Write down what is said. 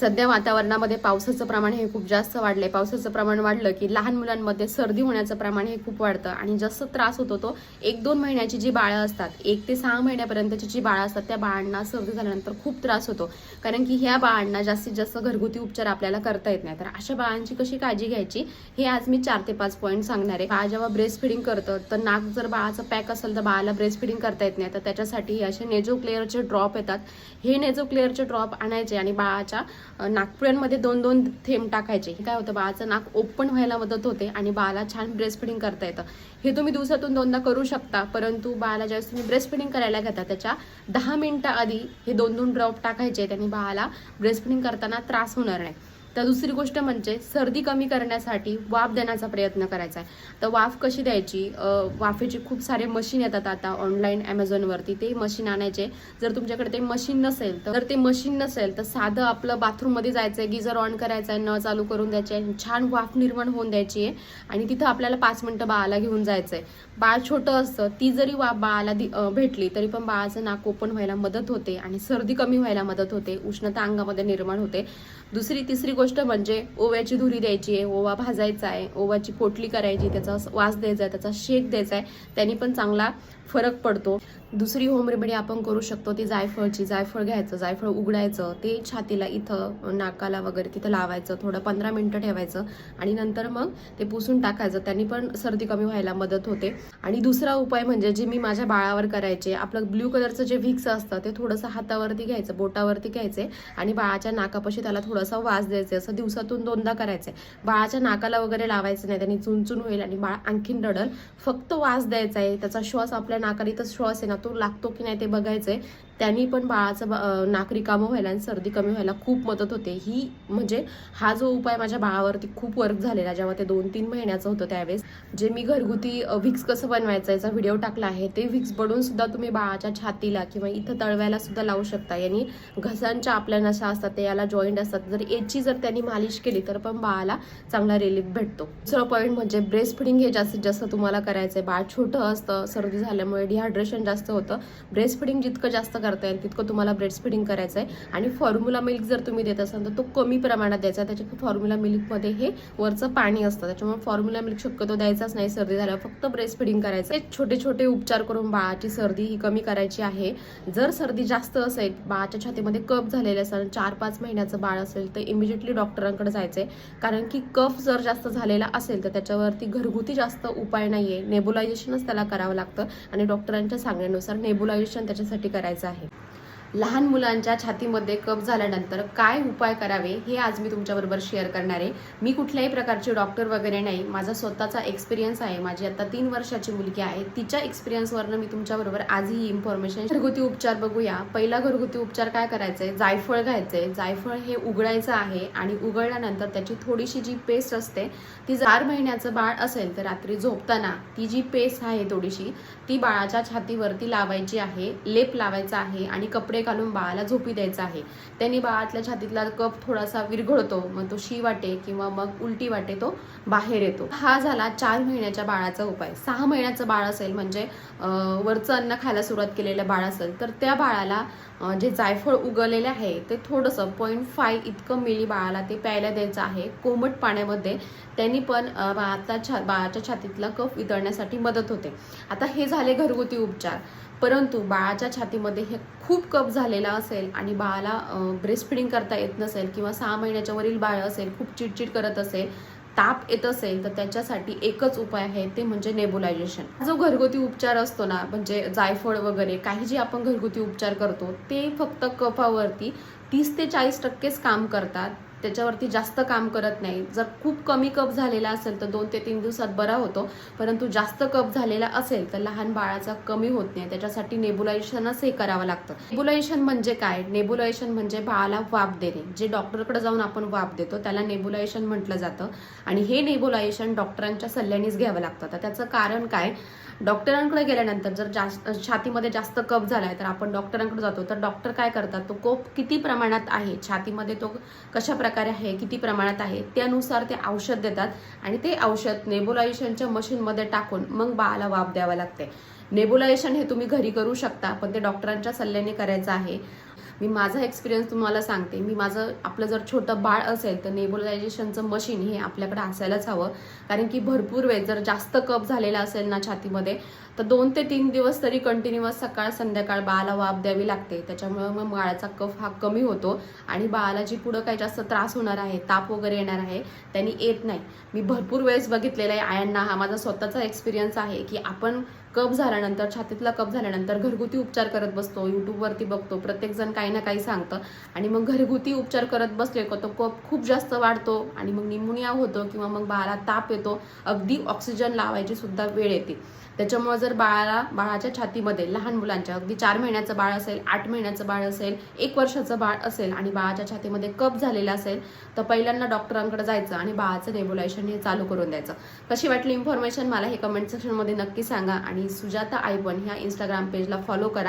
सध्या वातावरणामध्ये पावसाचं प्रमाण हे खूप जास्त वाढलंय. पावसाचं प्रमाण वाढलं की लहान मुलांमध्ये सर्दी होण्याचं प्रमाण हे खूप वाढतं आणि जास्त त्रास होतो तो एक दोन महिन्याची जी बाळं असतात एक ते सहा महिन्यापर्यंतची जी बाळं असतात त्या बाळांना सर्दी झाल्यानंतर खूप त्रास होतो. कारण की ह्या बाळांना जास्तीत जास्त घरगुती उपचार आपल्याला करता येत नाही तर अशा बाळांची कशी काळजी घ्यायची? हे आज मी चार ते पाच पॉईंट सांगणार आहे. बाळ जेव्हा ब्रेस्ट फिडिंग करतं तर नाक जर बाळाचं पॅक असेल तर बाळाला ब्रेस्ट फिडिंग करता येत नाही. तर त्याच्यासाठी असे नेजो क्लेअरचे ड्रॉप येतात. हे नेजो क्लेअरचे ड्रॉप आणायचे आणि बाळाच्या नागपुऱ्यांमध्ये दोन दोन थेंब टाकायचे. काय होतं बाळाचं नाक ओपन व्हायला मदत होते आणि बाळाला छान ब्रेस्ट फिडिंग करता येतं. हे तुम्ही दिवसातून दोनदा करू शकता परंतु बाळाला ज्यावेळेस तुम्ही ब्रेस्ट फिडिंग करायला घेता त्याच्या दहा मिनिटं आधी हे दोन दोन ड्रॉप टाकायचे त्यांनी बाळाला ब्रेस्ट फिडिंग करताना त्रास होणार नाही. तर दुसरी गोष्ट म्हणजे सर्दी कमी करण्यासाठी वाफ देण्याचा प्रयत्न करायचा आहे. तर वाफ कशी द्यायची? वाफेचे खूप सारे मशीन येतात आता ऑनलाईन ॲमेझॉनवरती ते मशीन आणायचे. जर तुमच्याकडे ते मशीन नसेल तर ते मशीन नसेल तर साधं आपलं बाथरूममध्ये जायचं आहे गिझर ऑन करायचं आहे नळ चालू करून द्यायचे आहे छान वाफ निर्माण होऊन द्यायची आहे. आणि तिथं आपल्याला पाच मिनटं बाळाला घेऊन जायचं आहे बाळ छोटं असतं ती जरी वाफ बाळाला दि- भेटली तरी पण बाळाचं नाक ओपन व्हायला मदत होते आणि सर्दी कमी व्हायला मदत होते. उष्णता अंगामध्ये निर्माण होते. दुसरी तिसरी गोष्ट गोष्ट म्हणजे ओव्याची धुरी द्यायची आहे ओवा भाजायचा आहे ओवाची पोटली करायची त्याचा वास द्यायचा आहे त्याचा शेक द्यायचा आहे त्यांनी पण चांगला फरक पडतो. दुसरी होम रेमेडी आपण करू शकतो ती जायफळची. जायफळ घ्यायचं जायफळ उघडायचं ते छातीला इथं नाकाला वगैरे तिथं लावायचं थोडं पंधरा मिनटं ठेवायचं आणि नंतर मग ते पुसून टाकायचं. त्यांनी पण सर्दी कमी व्हायला मदत होते. आणि दुसरा उपाय म्हणजे जे मी माझ्या बाळावर करायचे आपलं ब्ल्यू कलरचं जे व्हिक्स असतं ते थोडंसं हातावरती घ्यायचं बोटावरती घ्यायचे आणि बाळाच्या नाकापाशी त्याला थोडासा वास द्यायचे असं दिवसातून दोनदा करायचंय. बाळाच्या नाकाला वगैरे लावायचं नाही त्यांनी चुनचुन होईल आणि बाळ आणखीन रडल. फक्त वास द्यायचा आहे त्याचा श्वास आपल्या नाकाला इथं श्वास आहे ना तो लागतो की नाही ते बघायचंय. त्यांनी पण बाळाचं बा- नाक रिकामं व्हायला आणि सर्दी कमी व्हायला खूप मदत होते. ही म्हणजे हा जो उपाय माझ्या बाळावरती खूप वर्क झालेला जेव्हा ते दोन तीन महिन्याचं होतं त्यावेळेस. जे मी घरगुती व्हिक्स कसं बनवायचं याचा व्हिडिओ टाकला आहे ते व्हिक्स बनवून सुद्धा तुम्ही बाळाच्या छातीला किंवा इथं तळव्याला सुद्धा लावू शकता. यांनी घसांच्या आपल्या नशा असतात ते याला जॉईंट असतात. जर याची जर त्यांनी मालिश केली तर पण बाळाला चांगला रिलीफ भेटतो. दुसरं पॉईंट म्हणजे ब्रेस्ट फिडिंग हे जास्तीत जास्त तुम्हाला करायचं आहे बाळ छोटं असतं सर्दी झाल्यामुळे डिहायड्रेशन जास्त होतं. ब्रेस्ट फिडिंग जितकं जास्त करता येईल तितकं तुम्हाला ब्रेस्ट फिडिंग करायचं आहे आणि फॉर्म्युला मिल्क जर तुम्ही देत असाल तर तो कमी प्रमाणात द्यायचा. त्याच्या फॉर्म्युला मिल्कमध्ये हे वरचं पाणी असतं. त्याच्यामुळे फॉर्म्युला मिल्क शक्यतो द्यायचाच नाही सर्दी झाल्यावर फक्त ब्रेस्ट फिडिंग करायचं. हे छोटे छोटे उपचार करून बाळाची सर्दी ही कमी करायची आहे. जर सर्दी जास्त असेल बाळाच्या छातीमध्ये कफ झालेले असेल चार पाच महिन्याचं बाळ असेल तर इमिजिएटली डॉक्टरांकडे जायचंय. कारण की कफ जर जास्त झालेला असेल तर त्याच्यावरती घरगुती जास्त उपाय नाहीये. नेबुलायझेशनच त्याला करावं लागतं. आणि डॉक्टरांच्या सांगण्यानुसार नेबुलायझेशन त्याच्यासाठी करायचं आहे. সাহেব लहान मुलांच्या छातीमध्ये कप झाल्यानंतर काय उपाय करावे हे आज मी तुमच्याबरोबर शेअर करणार आहे. मी कुठल्याही प्रकारचे डॉक्टर वगैरे नाही. माझा स्वतःचा एक्सपिरियन्स आहे. माझी आता तीन वर्षाची मुलगी आहे. तिच्या एक्सपिरियन्सवरनं मी तुमच्याबरोबर आज ही इन्फॉर्मेशन घरगुती उपचार बघूया. पहिला घरगुती उपचार काय करायचंय? जायफळ घ्यायचंय. जायफळ हे उघडायचं आहे आणि उघडल्यानंतर त्याची थोडीशी जी पेस्ट असते ती चार महिन्याचं बाळ असेल तर रात्री झोपताना ती जी पेस्ट आहे थोडीशी ती बाळाच्या छातीवरती लावायची आहे. लेप लावायचा आहे आणि कपडे घालून बाळाला झोपी द्यायचा आहे. त्यांनी बाळातल्या छातीतला कप थोडासा विरघळतो मग तो शी वाटे किंवा मग उलटी वाटे तो बाहेर येतो. हा झाला चार महिन्याच्या बाळाचा उपाय. सहा महिन्याचं बाळ असेल म्हणजे वरचं अन्न खायला सुरुवात केलेलं बाळ असेल तर त्या बाळाला जे जायफळ उगवलेले आहे ते थोडंसं पॉईंट फाय इतकं मिली बाळाला ते प्यायला द्यायचं आहे. कोमट पाण्यामध्ये त्यांनी पण बाळाचा बाळाच्या छा बाळाच्या छातीतला कफ वितळण्यासाठी मदत होते. आता हे झाले घरगुती उपचार. परंतु बाळाच्या छातीमध्ये हे खूप कप झालेला असेल आणि बाळाला ब्रेस्ट फिडिंग करता येत नसेल किंवा सहा महिन्याच्या वरील बाळ असेल खूप चिडचिड करत असेल ताप येत असेल तर त्याच्यासाठी एकच उपाय आहे ते म्हणजे नेबुलायझेशन जो घरगुती उपचार असतो ना म्हणजे जायफळ वगैरे काही जे आपण घरगुती उपचार करतो ते फक्त कफावरती तीस ते चाळीस टक्केच काम करतात. त्याच्यावरती जास्त काम करत नाही. जर खूप कमी कप झालेला असेल तर दोन ते तीन दिवसात बरा होतो. परंतु जास्त कप झालेला असेल तर लहान बाळाचा कमी होत नाही. त्याच्यासाठी नेबुलायशनच हे करावं लागतं. नेबुलायशन म्हणजे काय? नेबुलायशन म्हणजे बाळाला वाफ देणे. जे डॉक्टरकडे जाऊन आपण वाफ देतो त्याला नेबुलायशन म्हटलं जातं. आणि हे नेबुलायशन डॉक्टरांच्या सल्ल्यानेच घ्यावं लागतं. तर त्याचं कारण काय? डॉक्टरांकडे गेल्यानंतर जर जास्त छातीमध्ये जास्त कफ झालाय तर आपण डॉक्टरांकडे जातो. तर डॉक्टर काय करतात? तो कोप किती प्रमाणात आहे? छातीमध्ये तो कशा प्रकारे आहे? किती प्रमाणात आहे? त्यानुसार ते औषध देतात आणि ते औषध नेबुलायझेशनच्या मशीनमध्ये टाकून मग बाळाला वाफ द्यावा लागते. नेबुलायझेशन हे तुम्ही घरी करू शकता पण ते डॉक्टरांच्या सल्ल्याने करायचं आहे. मी माझा एक्सपिरियन्स तुम्हाला सांगते. मी माझं आपलं जर छोटं बाळ असेल तर नेबुलायझेशनचं मशीन हे आपल्याकडे असायलाच हवं. कारण की भरपूर वेळ जर जास्त कप झालेला असेल ना छातीमध्ये तर दोन ते तीन दिवस तरी कंटिन्युअस सकाळ संध्याकाळ बाळाला वाफ द्यावी लागते. त्याच्यामुळे मग बाळाचा कफ हा कमी होतो आणि बाळाला जी पुढं काही जास्त त्रास होणार आहे ताप वगैरे येणार आहे त्यांनी येत नाही. मी भरपूर वेळेस बघितलेला आहे आयांना हा माझा स्वतःचा एक्सपिरियन्स आहे की आपण कप झाल्यानंतर छातीतला कप झाल्यानंतर घरगुती उपचार करत बसतो यूट्यूबवरती बघतो प्रत्येकजण काही ना काही सांगतं. आणि मग घरगुती उपचार करत बसले का तो कप खूप जास्त वाढतो आणि मग निमोनिया होतो किंवा मग बाळाला ताप येतो. अगदी ऑक्सिजन लावायची सुद्धा वेळ येते. त्याच्यामुळे जर बाळाला बाळाच्या छातीमध्ये लहान मुलांच्या अगदी चार महिन्याचं बाळ असेल आठ महिन्याचं बाळ असेल एक वर्षाचं बाळ असेल आणि बाळाच्या छातीमध्ये कप झालेला असेल तर पहिल्यांदा डॉक्टरांकडे जायचं आणि बाळाचं नेबुलायशन हे चालू करून द्यायचं. कशी वाटली इन्फॉर्मेशन मला हे कमेंट सेक्शनमध्ये नक्की सांगा आणि सुजाता आयपन ह्या इंस्टाग्राम पेजला फॉलो करा.